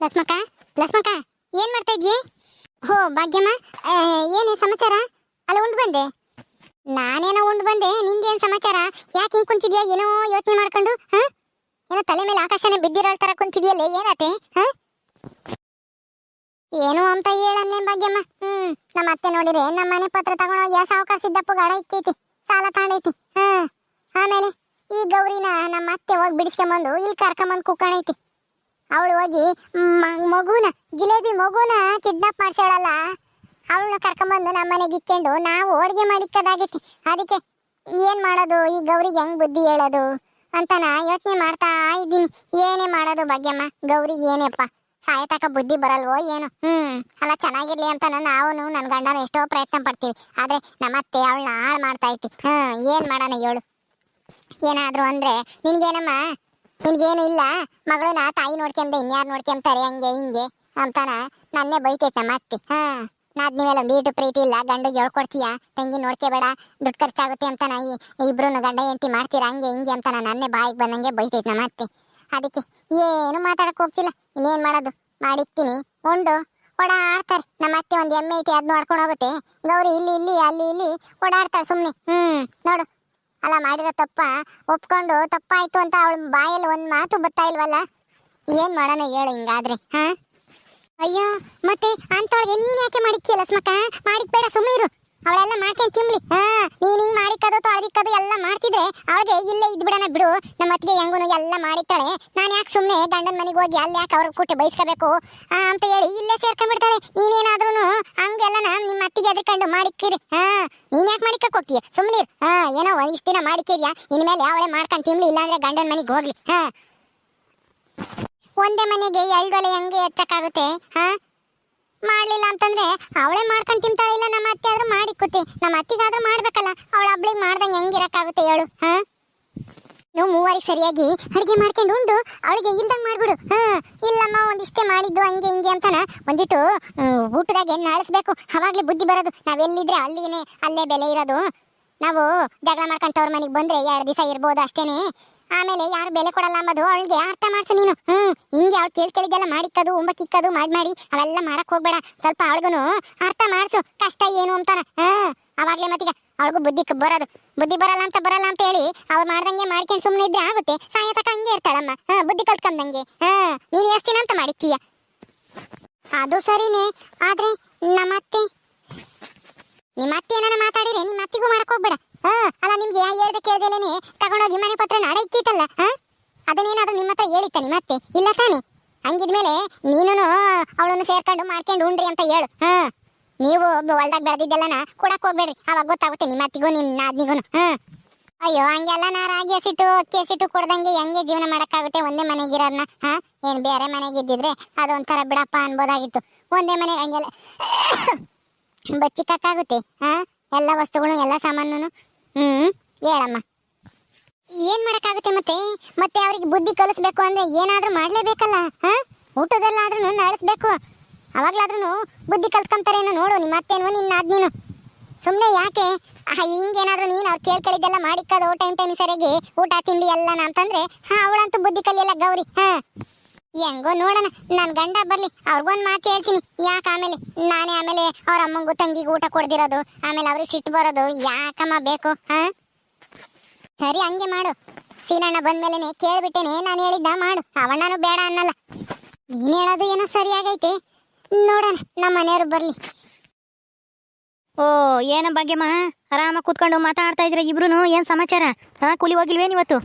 ಲಸ್ಮಕ್ಕ ಲಸ್ಮಕ್ಕ ಏನ್ ಮಾಡ್ತಾ ಇದ್ಯಿ? ಹೋ, ಭಾಗ್ಯಮ್ಮ ಏನು ಸಮಾಚಾರ? ಅಲ್ಲ, ಉಂಡು ಬಂದೆ. ನಾನೇನೋ ಉಂಡು ಬಂದೆ, ನಿಂದೇನು ಸಮಾಚಾರ? ಯಾಕೆ ಹಿಂಗ್ ಕುಂತಿದ್ಯಾ? ಏನೋ ಯೋಚನೆ ಮಾಡ್ಕೊಂಡು, ಹ? ಏನೋ ತಲೆ ಮೇಲೆ ಆಕಾಶನೇ ಬಿದ್ದಿರೋ ತರ ಕುಂತಿದ್ಯಲ್ಲ, ಏನಾತೆ, ಹ? ಏನು ಅಂತ ಹೇಳನ್ನೇ ಭಾಗ್ಯಮ್ಮ. ಹ್ಮ್, ನಮ್ಮ ಅತ್ತೆ ನೋಡಿದ್ರೆ ನಮ್ಮ ಮನೆ ಪತ್ರ ತಗೊಂಡೋಗಿ ಸಾವುಕಾರ ಸಿದ್ದಪ್ಪ ಗಾಡ ಇಕ್ಕೈತಿ, ಸಾಲ ತಾಂಡೈತಿ, ಹ? ಆಮೇಲೆ ಈ ಗೌರಿನ ನಮ್ಮ ಅತ್ತೆ ಹೋಗಿ ಬಿಡಿಸ್ಕೊಂಬಂದು ಇಲ್ಲಿ ಕರ್ಕೊಂಬಂದು ಕುಕ್ಕಣೈತಿ ಅವಳು ಹೋಗಿ ಮಗುನ, ಜಿಲೇಬಿ ಮಗುನ ಕಿಡ್ನಾಪ್ ಮಾಡ್ಸೋಳಲ್ಲ. ಅವಳನ್ನ ಕರ್ಕೊಂಬಂದು ನಮ್ಮ ಮನೆಗೆ ಇಕ್ಕೊಂಡು ನಾವು ಅಡುಗೆ ಮಾಡಿಕ್ಕದಾಗೈತಿ ಅದಕ್ಕೆ ಏನ್ ಮಾಡೋದು? ಈ ಗೌರಿಗೆ ಹೆಂಗ್ ಬುದ್ಧಿ ಹೇಳೋದು? ಅಂತ ನಾ ಯೋಚನೆ ಮಾಡ್ತಾ ಇದ್ದೀನಿ. ಏನೇ ಮಾಡೋದು ಭಾಗ್ಯಮ್ಮ? ಗೌರಿಗೆ ಏನೇಪ್ಪ? ಸಾಯತಕ ಬುದ್ಧಿ ಬರಲ್ವೋ ಏನು? ಹ್ಮ್, ಅಲ್ಲ ಚೆನ್ನಾಗಿರ್ಲಿ ಅಂತ ನಾವು ನನ್ನ ಗಂಡನ ಎಷ್ಟೋ ಪ್ರಯತ್ನ ಪಡ್ತೀವಿ. ಆದ್ರೆ ನಮ್ಮತ್ತೆ ಅವಳನ್ನ ಹಾಳು ಮಾಡ್ತಾ ಐತಿ. ಹ್ಮ್, ಏನ್ ಮಾಡೋಣ ಹೇಳು? ಏನಾದ್ರು ಅಂದ್ರೆ ನಿನ್ಗೇನಮ್ಮ? ನಿನ್ಗೇನು ಇಲ್ಲ? ಮಗಳನ್ನ ತಾಯಿ ನೋಡ್ಕೊಂಡೆ ಇನ್ಯಾರು ನೋಡ್ಕೊಂತಾರೆ ಹಂಗೆ ಹಿಂಗೆ ಅಂತಾನ. ನನ್ನೇ ಬೈತೈತೆ ಮತ್ತೆ ಹಾ ನಾದ್ ನೀವೆಲ್ಲ ಒಂದೀಟು ಪ್ರೀತಿ ಇಲ್ಲ ಗಂಡ ಹೇಳ್ಕೊಡ್ತೀಯ? ತಂಗಿ ನೋಡ್ಕೋಬೇಡ, ದುಡ್ಡು ಖರ್ಚಾಗುತ್ತೆ ಅಂತಾನ. ಇಬ್ರು ಗಂಡ ಹೆಂಡತಿ ಮಾಡ್ತೀರಾ, ಹಂಗೆ ಹಿಂಗೆ ಅಂತಾನ. ನನ್ನೇ ಬಾಯಿಗೆ ಬಂದಂಗೆ ಬೈತೈತೆ ನಮ್ಮ ಅತ್ತೆ. ಅದಕ್ಕೆ ಏನು ಮಾತಾಡಕ್ ಹೋಗ್ತಿಲ್ಲ. ಇನ್ನೇನ್ ಮಾಡೋದು? ಮಾಡಿಕ್ತೀನಿ. ಉಂಡು. ಓಡಾಡ್ತಾರೆ. ನಮ್ಮ ಅತ್ತೆ ಒಂದು ಎಮ್ಮೆ ಐತಿ ಅದ್ ನೋಡ್ಕೊಂಡು ಹೋಗುತ್ತೆ. ಗೌರಿ ಇಲ್ಲಿ ಇಲ್ಲಿ, ಅಲ್ಲಿ, ಇಲ್ಲಿ ಓಡಾಡ್ತಾರೆ ಸುಮ್ನೆ. ಹ್ಮ್, ನೋಡು. ಅಲ್ಲ, ಮಾಡಿರೋ ತಪ್ಪ ಒಪ್ಕೊಂಡು ತಪ್ಪಾಯ್ತು ಅಂತ ಅವಳ ಬಾಯಲ್ಲಿ ಒಂದು ಮಾತು ಬರ್ತಾ ಇಲ್ವಲ್ಲ? ಏನು ಮಾಡೋಣ ಹೇಳು ಹಿಂಗಾದ್ರೆ, ಹಾಂ? ಅಯ್ಯೋ, ಮತ್ತೆ ಅಂತವಳಿಗೆ ನೀನ್ ಯಾಕೆ ಮಾಡಿಕ್ಕಿಯಲ್ಲ ಸ್ಮಕ ಮಾಡಿಕ್ ಬೇಡ ಸುಮ್ಮನೆ ಇರು ಅವಳೆಲ್ಲ ಮಾಡ್ಕೊಂಡ್ ತಿನ್ಲಿ. ಹಾ ನೀನ್ ಹಿಂಗ್ ಮಾಡಿಕ್ಕದು ತೊಳೆದಿಕ್ಕದು ಎಲ್ಲ ಮಾಡ್ತಿದ್ರೆ ಅವಳಿಗೆ ಇಲ್ಲೇ ಇದ್ಬಿಡಣ ಬಿಡು. ನಮ್ಮ ಅತ್ತಿಗೆ ಹೆಂಗೂನು ಎಲ್ಲ ಮಾಡಿತ್ತಾಳೆ ನಾನು ಯಾಕೆ ಸುಮ್ಮನೆ ಗಂಡನ ಮನೆಗೆ ಹೋಗಿ ಅಲ್ಲಿ ಯಾಕೆ ಅವ್ರಿಗೆ ಕೂಟಿ ಬೈಸ್ಕೋಬೇಕು? ಆ, ಅಂತ ಹೇಳಿ ಇಲ್ಲೇ ಸೇರ್ಕೊಂಡ್ಬಿಡ್ತಾಳೆ. ನೀನೇನಾದ್ರೂ ಹಂಗೆಲ್ಲ ನಿಮ್ಮ ಅತ್ತಿಗೆ ಎದ್ಕೊಂಡು ಮಾಡಿಕ್ಕಿರಿ. ಹಾ ನೀನ್ ಯಾಕೆ ಮಾಡಿಕಕ್ ಹೋಗ್ತೀಯ? ಸುಮ್ಮನೆ ಹಾ ಏನೋ ಇಷ್ಟ್ ದಿನ ಮಾಡಿಕಿದ್ಯಾ ಇನ್ಮೇಲೆ ಅವಳೆ ಮಾಡ್ಕೊಂಡ್ ತಿನ್ಲಿ ಇಲ್ಲಾಂದ್ರೆ ಗಂಡನ ಮನೆಗೆ ಹೋಗ್ಲಿ. ಹಾ. ಒಂದೇ ಮನೆಗೆ ಎಲ್ಡೊಲೆ ಹೆಂಗೆ ಹೆಚ್ಚಕ್ಕಾಗುತ್ತೆ ಹಾ ಮಾಡ್ಲಿಲ್ಲ ಅಂತಂದ್ರೆ ಅವಳೇ ಮಾಡ್ಕೊಂಡ್ ತಿಂತಾಳೆ ಇಲ್ಲ, ನಮ್ಮ ಅತ್ತೆ ಆದ್ರೂ ಮಾಡಿಕ್ಕುತ್ತೆ ನಮ್ಮ ಅತ್ತಿಗಾದ್ರೂ ಮಾಡ್ಬೇಕಲ್ಲ, ಅವಳ ಹಬ್ಳಿಗೆ ಮಾಡ್ದಂಗೆ ಹೆಂಗಿರಕ್ಕಾಗುತ್ತೆ ಹೇಳು, ಹ? ನೀವು ಮೂವರಿಗೆ ಸರಿಯಾಗಿ ಅಡುಗೆ ಮಾಡ್ಕೊಂಡು ಉಂಡು, ಅವಳಿಗೆ ಇಲ್ದಂಗೆ ಮಾಡ್ಬಿಡು, ಹಾ? ಇಲ್ಲಮ್ಮ, ಒಂದಿಷ್ಟೇ ಮಾಡಿದ್ದು, ಹಂಗೆ ಹಿಂಗೆ ಅಂತಾನ ಒಂದಿಟ್ಟು ಊಟದಾಗ ಊಟದಾಗೆ ನಾಳಿಸ್ಬೇಕು ಅವಾಗ್ಲೇ ಬುದ್ಧಿ ಬರೋದು ನಾವೆಲ್ಲಿದ್ರೆ ಅಲ್ಲಿನೇ ಅಲ್ಲೇ ಬೆಲೆ ಇರೋದು. ನಾವು ಜಗಳ ಮಾಡ್ಕೊಂತವ್ರ ಮನೆಗೆ ಬಂದ್ರೆ ಎರಡು ದಿವಸ ಇರ್ಬೋದು ಅಷ್ಟೇನೆ. ಆಮೇಲೆ ಯಾರು ಬೆಲೆ ಕೊಡಲ್ಲ ಅಂಬದು ಅವಳಿಗೆ ಅರ್ಥ ಮಾಡ್ಸು ನೀನು. ಹ್ಮ್, ಹಿಂಗೆ ಅವಳು ಕೇಳ್ ಕೇಳಿದ್ದೆಲ್ಲ ಉಂಬ ಕಿಕ್ಕದು ಮಾಡಿ ಮಾಡಿ ಅವೆಲ್ಲ ಮಾಡಕ್ ಹೋಗ್ಬೇಡ. ಸ್ವಲ್ಪ ಅವಳಿಗೂ ಅರ್ಥ ಮಾಡ್ಸು, ಕಷ್ಟ ಏನು ಅಂತಾನ. ಹ್ಮ್ ಅವಾಗ್ಲೇ ಮತ್ತೀಗ ಅವಳಿಗೂ ಬುದ್ಧಿ ಬರೋದು. ಬುದ್ಧಿ ಬರಲ್ಲ ಅಂತ ಬರಲ್ಲ ಅಂತ ಹೇಳಿ ಅವ್ರು ಮಾಡ್ದಂಗೆ ಮಾಡ್ಕೊಂಡು ಸುಮ್ಮನೆ ಇದ್ರೆ ಆಗುತ್ತೆ. ಸಾಯತಕ ಹಂಗೆ ಇರ್ತಾಳಮ್ಮ. ಹ್ಮ್ ಬುದ್ಧಿ ಕಲ್ತ್ಕೊಂಡಂಗೆ ಹಾ, ನೀನು ಎಷ್ಟು ದಿನ ಅಂತ ಮಾಡಿಕೀಯ ಅದು ಸರಿನೇ, ಆದ್ರೆ ನಮ್ಮ ಅತ್ತೆ ನಿಮ್ಮ ಅತ್ತೆ ಏನಾರ ಮಾತಾಡಿದ್ರೆ ನಿಮ್ಮ ಅತ್ತಿಗೂ ಮಾಡಕ್ ಹೋಗ್ಬೇಡ ಹಾ ಅಲ್ಲ ನಿಮ್ಗೆ ಹೇಳ್ದೆ ಕೇಳ್ದಲೇನೆ ತಗೊಂಡೋಗಿ ಮನೆ ಪತ್ರ ನಾಡ ಇಕ್ಕಿತ್ತಲ್ಲ ಹಾ ಅದನ್ನೇನಾದ್ರೂ ನಿಮ್ಮ ಹತ್ರ ಹೇಳಿತ್ತ ನಿಮ್ಮ ಅತ್ತೆ ಇಲ್ಲ ತಾನೆ ಹಂಗಿದ್ಮೇಲೆ ನೀನು ಅವಳನ್ನು ಸೇರ್ಕೊಂಡು ಮಾಡ್ಕೊಂಡು ಉಂಡ್ರಿ ಅಂತ ಹೇಳು ಹಾ ನೀವು ಹೊಲ್ದಾಗ ಬೆಳೆದಿದ್ದೆಲ್ಲನ ಕೊಡಕ್ ಹೋಗ್ಬೇಡ್ರಿ. ಅವಾಗ ಗೊತ್ತಾಗುತ್ತೆ ನಿಮ್ಮ ಅತ್ತಿಗೂ ನಿನ್ನ ಅದ್ನಿಗೂ ಹಾ ಅಯ್ಯೋ, ಹಂಗೆಲ್ಲ ನಾ ರಾಗಿ ಹಸಿಟ್ಟು ಅಕ್ಕಿ ಹಸಿಟ್ಟು ಕೊಡ್ದಂಗೆ ಹೆಂಗೆ ಜೀವನ ಮಾಡೋಕ್ಕಾಗುತ್ತೆ ಒಂದೇ ಮನೆಗಿರೋರ್ನ ಹಾ? ಏನ್ ಬೇರೆ ಮನೆಗೆ ಇದ್ದಿದ್ರೆ ಅದೊಂಥರ ಬಿಡಪ್ಪ ಅನ್ಬೋದಾಗಿತ್ತು. ಒಂದೇ ಮನೆಗೆ ಹಂಗೆಲ್ಲ ಬಚ್ಚಿಕ್ಕಾಗುತ್ತೆ ಹಾ? ಎಲ್ಲ ವಸ್ತುಗಳು, ಎಲ್ಲ ಸಾಮಾನು ಹ್ಮ್, ಹೇಳಮ್ಮ. ಏನ್ ಮಾಡೋಕ್ಕಾಗುತ್ತೆ ಮತ್ತೆ? ಮತ್ತೆ ಅವ್ರಿಗೆ ಬುದ್ಧಿ ಕಲಿಸ್ಬೇಕು ಅಂದ್ರೆ ಏನಾದ್ರೂ ಮಾಡ್ಲೇಬೇಕಲ್ಲ? ಹಾ? ಊಟದಲ್ಲಾದ್ರೂ ನಡೆಸ್ಬೇಕು. ಅವಾಗ್ಲಾದ್ರೂ ಬುದ್ಧಿ ಕಲ್ತ್ಕೊಂತಾರೇನೋ ನೋಡು, ನಿಮ್ಮ ಅತ್ತೇನೋ, ನಿನ್ನ ನೀನು ಸುಮ್ಮನೆ ಯಾಕೆ? ಹಿಂಗೇನಾದ್ರೂ ನೀನು ಅವ್ರು ಕೇಳ್ಕಳಿದ್ದೆಲ್ಲ ಮಾಡಿಕ್ಕದು ಟೈಮ್ ಟೈಮ್ ಸರಿಯಾಗಿ ಊಟ, ತಿಂಡಿ ಎಲ್ಲ ಅಂತಂದ್ರೆ ಹಾ, ಅವಳಂತೂ ಬುದ್ಧಿ ಕಲಿಯಲ್ಲ ಗೌರಿ, ಹಾ. ಹೆಂಗೋ ನೋಡೋಣ ನನ್ನ ಗಂಡ ಬರಲಿ, ಅವ್ರಿಗೊಂದು ಮಾತು ಹೇಳ್ತೀನಿ, ಯಾಕೆ ಆಮೇಲೆ? ನಾನೇ ಆಮೇಲೆ ಅವ್ರ ಅಮ್ಮಂಗೂ ತಂಗಿಗೂ ಊಟ ಕೊಡ್ದಿರೋದು, ಆಮೇಲೆ ಅವ್ರಿಗೆ ಸಿಟ್ಟು ಬರೋದು, ಯಾಕಮ್ಮ ಬೇಕು, ಹಾಂ? ಸರಿ, ಹಂಗೆ ಮಾಡು. ಸೀನಣ್ಣ ಬಂದ್ಮೇಲೆನೆ ಕೇಳ್ಬಿಟ್ಟೇನೆ, ನಾನು ಹೇಳಿದ್ದ ಮಾಡು, ಅವಣ್ಣನೂ ಬೇಡ ಅನ್ನಲ್ಲ. ನೀನು ಹೇಳೋದು ಏನೋ ಸರಿಯಾಗೈತೆ. ನೋಡೋಣ ನಮ್ಮ ಮನೆಯವರು ಬರ್ಲಿ. ಓ ಏನ ಭಾಗ್ಯಮ್ಮ ಆರಾಮ ಕುತ್ಕೊಂಡು ಮಾತಾಡ್ತಾ ಇದ್ರೆ ಇಬ್ರು ಏನ್ ಸಮಾಚಾರ? ಹಾ ಕೂಲಿ ಹೋಗಿಲ್ವೇನ್ ಇವತ್ತು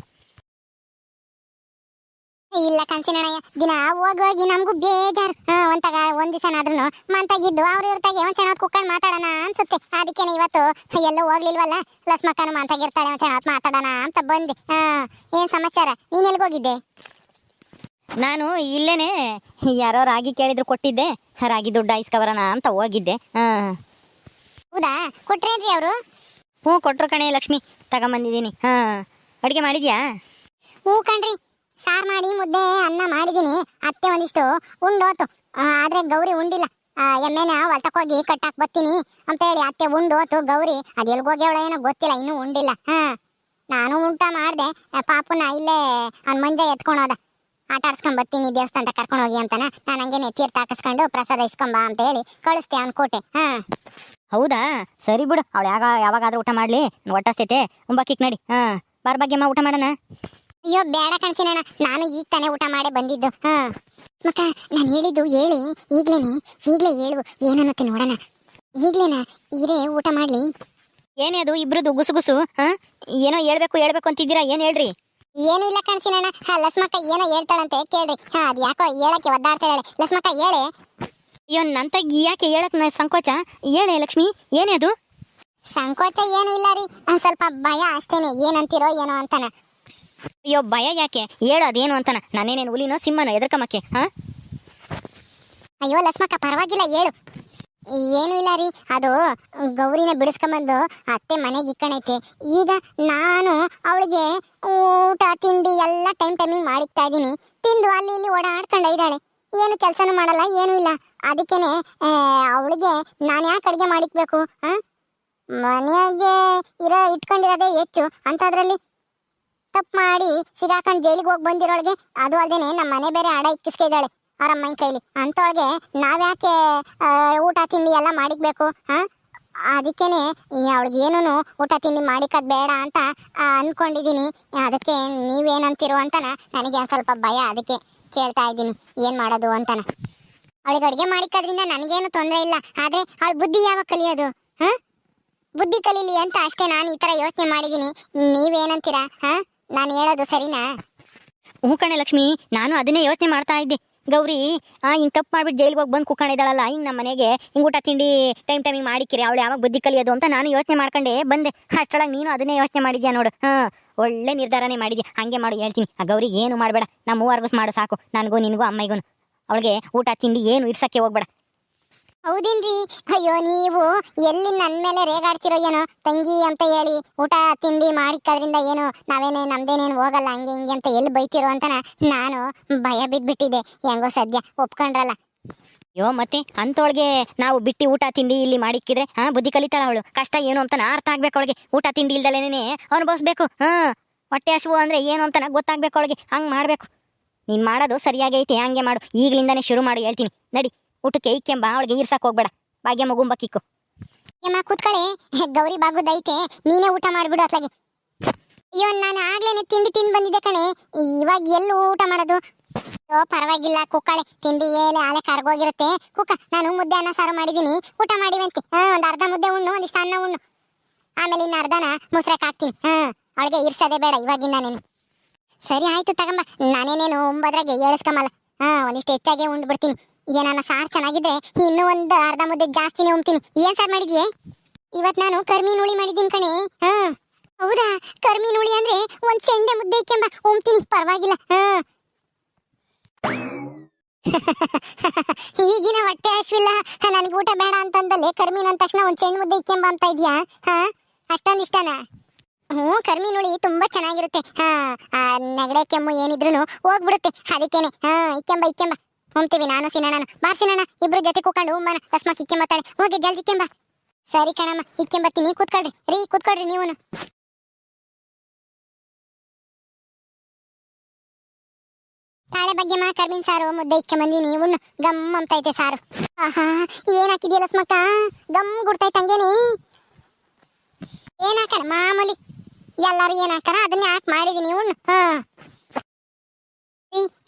ಇಲ್ಲ ಕಂಚಿನಣ್ಣಯ್ಯ ದಿನ ಹೋಗಿ ನಮಗೂ ಬೇಜಾರು. ಹಾ ಒಂತಾಗ ಆದ್ರೂ ದಿವಸನಾದ್ರೂ ಮಂತಾಗಿದ್ದು ಅವ್ರ ಇರ್ತಾಗೆ ಒಂದ್ ಚೆನ್ನಾಗಿ ಕುಕ್ಕಂಡು ಮಾತಾಡೋಣ ಅನ್ಸುತ್ತೆ. ಅದಕ್ಕೇನೆ ಇವತ್ತು ಎಲ್ಲೂ ಹೋಗ್ಲಿಲ್ವಲ್ಲ? ಲಸ್ಮಕ್ಕನು ಮಂತಾಗಿರ್ತಾಳೆ ಒಂದ್ ಚೆನ್ನಾಗಿ ಮಾತಾಡೋಣ ಅಂತ ಬಂದೆ. ಹಾ ಏನ್ ಸಮಾಚಾರ? ನೀನ್ ಎಲ್ಲಿಗೋಗಿದ್ದೆ ಹೋಗಿದ್ದೆ? ನಾನು ಇಲ್ಲೇನೆ ಯಾರೋ ರಾಗಿ ಕೇಳಿದ್ರು ಕೊಟ್ಟಿದ್ದೆ. ರಾಗಿ ದುಡ್ಡು ಇಸ್ಕೊಬರೋಣ ಅಂತ ಹೋಗಿದ್ದೆ. ಹಾ. ಹೌದಾ? ಕೊಟ್ರೇನ್ರಿ ಅವರು? ಹ್ಞೂ ಕೊಟ್ರು ಕಣೆ ಲಕ್ಷ್ಮಿ. ತಗೊಂಬಂದಿದ್ದೀನಿ. ಹಾ. ಅಡುಗೆ ಮಾಡಿದ್ಯಾ? ಹ್ಞೂ ಕಣ್ರಿ. ಸಾರು ಮಾಡಿ ಮುದ್ದೆ ಅನ್ನ ಮಾಡಿದ್ದೀನಿ. ಅತ್ತೆ ಒಂದಿಷ್ಟು ಉಂಡೋತು ಆದ್ರೆ ಗೌರಿ ಉಂಡಿಲ್ಲ. ಎಮ್ಮೆನ ಹೊಲ್ತಕ್ಕೋಗಿ ಕಟ್ಟಾಕ್ ಬರ್ತೀನಿ ಅಂತ ಹೇಳಿ ಅತ್ತೆ ಉಂಡೋತು ಗೌರಿ ಅದು ಎಲ್ಗೋಗ್ಯವಳ ಏನೋ ಗೊತ್ತಿಲ್ಲ ಇನ್ನೂ ಉಂಡಿಲ್ಲ. ಹಾ. ನಾನು ಊಟ ಮಾಡಿದೆ. ಪಾಪನ ಇಲ್ಲೇ ಅವ್ನ ಮಂಜ ಎತ್ಕೊಂಡೋದ ಆಟ ಆಡ್ಸ್ಕೊಂಡ್ ಬರ್ತೀನಿ ದೇವಸ್ಥಾನ ಕರ್ಕೊಂಡು ಹೋಗಿ ಅಂತಾನ? ನಾನು ಹಂಗೇನೆ ತೀರ್ಥ ಹಾಕಿಸ್ಕೊಂಡು ಪ್ರಸಾದ ಇಸ್ಕೊಂಬ ಅಂತ ಹೇಳಿ. ಕಳಿಸ್ತೆ ಅನ್ಕೋಟೆ ಕೋಟೆ. ಹಾ. ಹೌದಾ? ಸರಿ ಬಿಡು. ಅವಳು ಯಾವಾಗ ಯಾವಾಗಾದ್ರೂ ಊಟ ಮಾಡ್ಲಿ. ಒಟ್ಟಸ್ತೈತೆ ಕಿಕ್ ನಡಿ. ಹಾ. ಬಾರ್ ಭಾಗ್ಯಮ್ಮ ಊಟ ಮಾಡೋಣ. ಅಯ್ಯೋ ಬೇಡ ಕಣ್ಸಿನಣ್ಣ. ನಾನು ಈಗ ತಾನೇ ಊಟ ಮಾಡೇ ಬಂದಿದ್ದು. ಹಾ. ಮಕ್ಕ ನಾನು ಹೇಳಿದ್ದು ಹೇಳಿ. ಈಗ್ಲೇನೆ ಈಗ್ಲೇ ಹೇಳು. ಏನನ್ನತ್ತೆ ನೋಡೋಣ. ಈಗ್ಲೇನ ಇದೇ ಊಟ ಮಾಡ್ಲಿ. ಏನೇ ಅದು ಇಬ್ರದ್ದು ಗುಸುಗುಸು ಗುಸು ಹಾ? ಏನೋ ಹೇಳ್ಬೇಕು ಹೇಳ್ಬೇಕು ಅಂತಿದ್ದೀರಾ? ಏನ್ ಹೇಳ್ರಿ? ಏನು ಇಲ್ಲ ಕಣ್ಸಿನಣ್ಣ ಹಾ ಲಸ್ಮಕ್ಕ ಏನೋ ಹೇಳ್ತಾಳಂತೆ ಕೇಳ್ರಿ. ಹಾ ಅದು ಯಾಕೋ ಹೇಳಕ್ಕೆ ಒದ್ದಾಡ್ತಾಳೆ ಲಸ್ಮಕ್ಕ ಹೇಳೆ. ಅಯ್ಯೋ ನಂತಾಗ ಯಾಕೆ ಹೇಳಕ್ನ ಸಂಕೋಚ? ಹೇಳೆ ಲಕ್ಷ್ಮಿ? ಏನೇ ಅದು? ಸಂಕೋಚ ಏನು ಇಲ್ಲ ರೀ. ಒಂದ್ ಸ್ವಲ್ಪ ಭಯ ಅಷ್ಟೇನೆ. ಏನಂತೀರೋ ಏನೋ ಅಂತಾನ. ಅಯ್ಯೋ ಭಯ ಯಾಕೆ? ಹೇಳು ಅದೇನು ಅಂತಾನ? ನಾನೇನೇನು ಹುಲಿನೋ ಸಿಂಹನೋ ಎದ್ರಕಮಕ್ಕೆ ಹಾ? ಅಯ್ಯೋ ಲಸ್ಮಕ್ಕ ಪರವಾಗಿಲ್ಲ ಹೇಳು. ಏನು ಇಲ್ಲ ರೀ. ಅದು ಗೌರಿನ ಬಿಡಿಸ್ಕೊಂಬಂದು ಅತ್ತೆ ಮನೆಗೆ ಇಕ್ಕಣೈತೆ. ಈಗ ನಾನು ಅವಳಿಗೆ ಊಟ, ತಿಂಡಿ ಎಲ್ಲ ಟೈಮ್ ಟೈಮಿಂಗ್ ಮಾಡಿಕ್ತಾ ಇದ್ದೀನಿ. ತಿಂದು ಅಲ್ಲಿ ಇಲ್ಲಿ ಓಡಾಡ್ಕೊಂಡ ಇದ್ದಾಳೆ. ಏನು ಕೆಲಸನೂ ಮಾಡಲ್ಲ, ಏನೂ ಇಲ್ಲ. ಅದಕ್ಕೇನೆ ಅವಳಿಗೆ ನಾನು ಯಾಕೆ ಅಡುಗೆ ಮಾಡಿಕ್ಬೇಕು ಹಾಂ ಮನೆಯಾಗೆ ಇರೋ, ಇಟ್ಕೊಂಡಿರೋದೇ ಹೆಚ್ಚು. ಅಂಥದ್ರಲ್ಲಿ ತಪ್ಪು ಮಾಡಿ ಸಿಗಾಕೊಂಡು ಜೈಲಿಗೆ ಹೋಗಿ ಬಂದಿರೋಳಿಗೆ. ಅದು ಅಲ್ಲದೆ ನಮ್ಮ ಮನೆ ಬೇರೆ ಆಡ ಅವ್ರ ಅಮ್ಮನ ಕೈಲಿ. ಅಂತೊಳಗೆ ನಾವ್ಯಾಕೆ ಊಟ, ತಿಂಡಿ ಎಲ್ಲ ಮಾಡಿಕ್ಬೇಕು, ಹಾ? ಅದಕ್ಕೇನೆ ಅವಳಿಗೆ ಏನೂ ಊಟ, ತಿಂಡಿ ಮಾಡಿಕದ್ ಬೇಡ ಅಂತ ಅನ್ಕೊಂಡಿದ್ದೀನಿ ಅದಕ್ಕೆ ನೀವೇನಂತಿರೋ ಅಂತನ ನನಗೆ ಒಂದು ಸ್ವಲ್ಪ ಭಯ ಅದಕ್ಕೆ ಕೇಳ್ತಾ ಇದ್ದೀನಿ. ಏನ್ ಮಾಡೋದು ಅಂತನ. ಅವಳಿಗೆ ಅಡುಗೆ ಮಾಡಿಕೋದ್ರಿಂದ ನನಗೇನು ತೊಂದರೆ ಇಲ್ಲ. ಆದ್ರೆ ಅವಳ ಬುದ್ಧಿ ಯಾವಾಗ ಕಲಿಯೋದು, ಹಾ? ಬುದ್ಧಿ ಕಲೀಲಿ ಅಂತ ಅಷ್ಟೇ ನಾನು ಈ ತರ ಯೋಚನೆ ಮಾಡಿದೀನಿ. ನೀವೇನಂತೀರಾ, ಹಾ? ನಾನು ಹೇಳೋದು ಸರಿನಾ? ಹ್ಞೂ ಕಣೆ ಲಕ್ಷ್ಮಿ, ನಾನು ಅದನ್ನೇ ಯೋಚನೆ ಮಾಡ್ತಾ ಇದ್ದೆ. ಗೌರಿ, ಆ, ಹಿಂಗೆ ತಪ್ಪು ಮಾಡ್ಬಿಟ್ಟು ಜೈಲಿಗೆ ಹೋಗಿ ಬಂದು ಕುಕ್ಕೊಂಡಿದ್ದಾಳಲ್ಲ ಹಿಂಗೆ ನಮ್ಮ ಮನೆಗೆ ಹಿಂಗೆ ಊಟ ತಿಂಡಿ ಟೈಮ್ ಟೈಮಿಗೆ ಮಾಡಿಕ್ಕಿರಿ, ಅವಳು ಯಾವಾಗ ಬುದ್ಧಿ ಕಲಿಯೋದು ಅಂತ ನಾನು ಯೋಚನೆ ಮಾಡ್ಕೊಂಡೆ. ಬಂದೆ. ಅಷ್ಟೊಳಗೆ ನೀನು ಅದನ್ನೇ ಯೋಚನೆ ಮಾಡಿದ್ಯಾ ನೋಡು. ಹಾಂ, ಒಳ್ಳೆ ನಿರ್ಧಾರನೇ ಮಾಡಿದ್ಯಾ? ಹಂಗೆ ಮಾಡು, ಹೇಳ್ತೀನಿ. ಆ, ಗೌರಿ, ಏನು ಮಾಡಬೇಡ. ನಮ್ಮ ಮೂವರ್ಗಸ್ ಮಾಡು, ಸಾಕು. ನನಗೂ ನಿನಗೂ ಅಮ್ಮಗೂ ಅವಳಿಗೆ ಊಟ ತಿಂಡಿ ಏನು ಇರ್ಸಕ್ಕೆ ಹೋಗ್ಬೇಡ. ಹೌದೇನ್ರಿ? ಅಯ್ಯೋ, ನೀವು ಎಲ್ಲಿ ನನ್ನ ಮೇಲೆ ರೇಗಾಡ್ತಿರೋ ಏನೋ ತಂಗಿ ಅಂತ ಹೇಳಿ ಊಟ, ತಿಂಡಿ ಮಾಡಿಕ್ಕದ್ರಿಂದ ಏನು ನಾವೇನೇ ನಮ್ದೇನೇನು ಹೋಗಲ್ಲ, ಹಂಗೆ ಹಿಂಗೆ ಅಂತ ಎಲ್ಲಿ ಬೈತಿರೋ ಅಂತನ ನಾನು ಭಯ ಬಿದ್ಬಿಟ್ಟಿದ್ದೆ. ಹೆಂಗೋ ಸದ್ಯ ಒಪ್ಕೊಂಡ್ರಲ್ಲ. ಅಯ್ಯೋ, ಮತ್ತೆ ಅಂತೊಳಗೆ ನಾವು ಬಿಟ್ಟು ಊಟ, ತಿಂಡಿ ಇಲ್ಲಿ ಮಾಡಿಕ್ಕಿದ್ರೆ ಹಾ ಬುದ್ಧಿ ಕಲಿತಾಳ ಅವಳು. ಕಷ್ಟ ಏನು ಅಂತ ಅರ್ಥ ಆಗ್ಬೇಕು ಅವಳಿಗೆ. ಊಟ, ತಿಂಡಿ ಇಲ್ದಲೇನೆ ಅನುಭವಿಸ್ಬೇಕು. ಹಾ, ಹೊಟ್ಟೆ ಹಸುವು ಅಂದ್ರೆ ಏನು ಅಂತ ಗೊತ್ತಾಗ್ಬೇಕು ಅವಳಿಗೆ. ಹಂಗೆ ಮಾಡಬೇಕು. ನೀನು ಮಾಡೋದು ಸರಿಯಾಗೈತೆ, ಹಂಗೆ ಮಾಡು. ಈಗಲಿಂದನೇ ಶುರು ಮಾಡು, ಹೇಳ್ತೀನಿ. ನಡಿ. ಊಟಕ್ಕೆ ಇಕ್ಕೆಂಬ ಅವಳಿಗೆ ಈರ್ಸಕ್ಕೆ ಹೋಗ್ಬೇಡ. ಭಾಗ್ಯ ಮಗುಂಬಕ್ಕಿಕ್ಕು ಯಮ್ಮ ಕೂತ್ಕೊಳ್ಳಿ. ಗೌರಿ ಬಾಗುದೈತೆ ನೀನೇ ಊಟ ಮಾಡಿಬಿಡು ಅತ್ಲಾಗೆ. ಅಯ್ಯೋ, ನಾನು ಆಗ್ಲೇನೆ ತಿಂಡಿ ತಿಂದು ಬಂದಿದ್ದೆ ಕಣೆ. ಇವಾಗ ಎಲ್ಲೂ ಊಟ ಮಾಡೋದು? ಅಯ್ಯೋ ಪರವಾಗಿಲ್ಲ ಕುಕ್ಕಳೆ ತಿಂಡಿ ಏಲೆ ಆಲೆ ಕರ್ಗೋಗಿರುತ್ತೆ ಕುಕ್ಕ ನಾನು ಮುದ್ದೆ ಅನ್ನ ಸಾರು ಮಾಡಿದ್ದೀನಿ. ಊಟ ಮಾಡಿವಂತೆ. ಹಾಂ, ಒಂದು ಅರ್ಧ ಮುದ್ದೆ ಉಣ್ಣು, ಒಂದಿಷ್ಟು ಅನ್ನ ಉಣ್ಣು. ಆಮೇಲೆ ಇನ್ನು ಅರ್ಧನ ಮುಸ್ರಕ್ಕೆ ಹಾಕ್ತೀನಿ. ಹಾ, ಅವಳಿಗೆ ಇರ್ಸೋದೇ ಬೇಡ ಇವಾಗಿಂದ ನೀನು. ಸರಿ, ಆಯ್ತು ತಗೊಂಬ. ನಾನೇನೇನು ಒಂಬದ್ರಾಗೆ ಏಳಿಸ್ಕೊಂಬಲ್ಲ ಹಾಂ, ಒಂದಿಷ್ಟು ಹೆಚ್ಚಾಗೆ ಉಂಡ್ಬಿಡ್ತೀನಿ. ಏನಾನ ಸಾರ್ ಚೆನ್ನಾಗಿದ್ರೆ ಇನ್ನೂ ಒಂದು ಅರ್ಧ ಮುದ್ದೆ ಜಾಸ್ತಿನೇ ಉಮ್ತೀನಿ ಏನ್ ಸಾರ್ ಮಾಡಿದ್ಯೆ? ಇವತ್ ನಾನು ಕರ್ಮಿ ಹುಳಿ ಮಾಡಿದ್ದೀನಿ ಕಣೆ. ಹಾ. ಹೌದಾ? ಕರ್ಮಿ ಹುಳಿ ಅಂದ್ರೆ ಒಂದ್ ಸೆಂಡೆ ಮುದ್ದೆ ಇಕ್ಕೆಂಬ ಉಮ್ತೀನಿ ಪರವಾಗಿಲ್ಲ. ಹಾ. ಈಗಿನ ಹೊಟ್ಟೆ ಹಸಿವಿಲ್ಲ. ನನಗೆ ಊಟ ಬೇಡ ಅಂತಂದಲ್ಲೇ ಕರ್ಮಿನ ಅಂದ ತಕ್ಷಣ ಒಂದ್ ಸೆಂಡ್ ಮುದ್ದೆ ಇಕ್ಕೆಂಬ ಅಂತ ಇದ್ಯಾ? ಹಾ. ಅಷ್ಟೊಂದ್ ಇಷ್ಟನಾ? ಹ್ಞೂ, ಕರ್ಮಿ ಹುಳಿ ತುಂಬಾ ಚೆನ್ನಾಗಿರುತ್ತೆ. ಹಾ. ನೆಗಡೆ ಕೆಮ್ಮು ಏನಿದ್ರು ಹೋಗ್ಬಿಡುತ್ತೆ. ಅದಕ್ಕೇನೆ. ಹಾ, ಇಕ್ಕೆಂಬ ಇಕ್ಕೆಂಬ. ಹೋಗ್ತೀವಿ ನಾನು ಸಿನಣ್ಣ ಬಾರ್ ಸಿನಣ್ಣ ಇಬ್ರು ಜೊತೆ ಕೂಕೊಂಡು ಉಮ್ಮನ, ಅಸ್ಮಾಕ್ ಇಕ್ಕೆಂಬತ್ತಾಳೆ ಹೋಗಿ ಜಲ್ದಿ ಇಕ್ಕೆಂಬ ಸರಿ ಕಣಮ್ಮ ಇಕ್ಕೆಂಬತ್ತೀನಿ ಕೂತ್ಕೊಳ್ರಿ. ರೀ, ಕೂತ್ಕೊಳ್ರಿ ನೀವು ತಾಳೆ ಬಗ್ಗೆ ಮಾ ಕರ್ಮಿನ್ ಸಾರು, ಮುದ್ದೆ ಇಕ್ಕೆ ಬಂದಿ ನೀವು ಗಮ್ ಅಂತೈತೆ ಸಾರು. ಆಹಾ ಏನ್ ಹಾಕಿದ್ಯಲ್ಲ ಸ್ಮಕ್ಕ ಗಮ್ ಗುಡ್ತೈತೆ ಹಂಗೇನಿ? ಏನ್ ಹಾಕಣ ಮಾಮೂಲಿ? ಎಲ್ಲಾರು ಏನ್ ಹಾಕಾರ ಅದನ್ನ ಹಾಕಿ ಮಾಡಿದೀನಿ ನೀವು ಹಾ.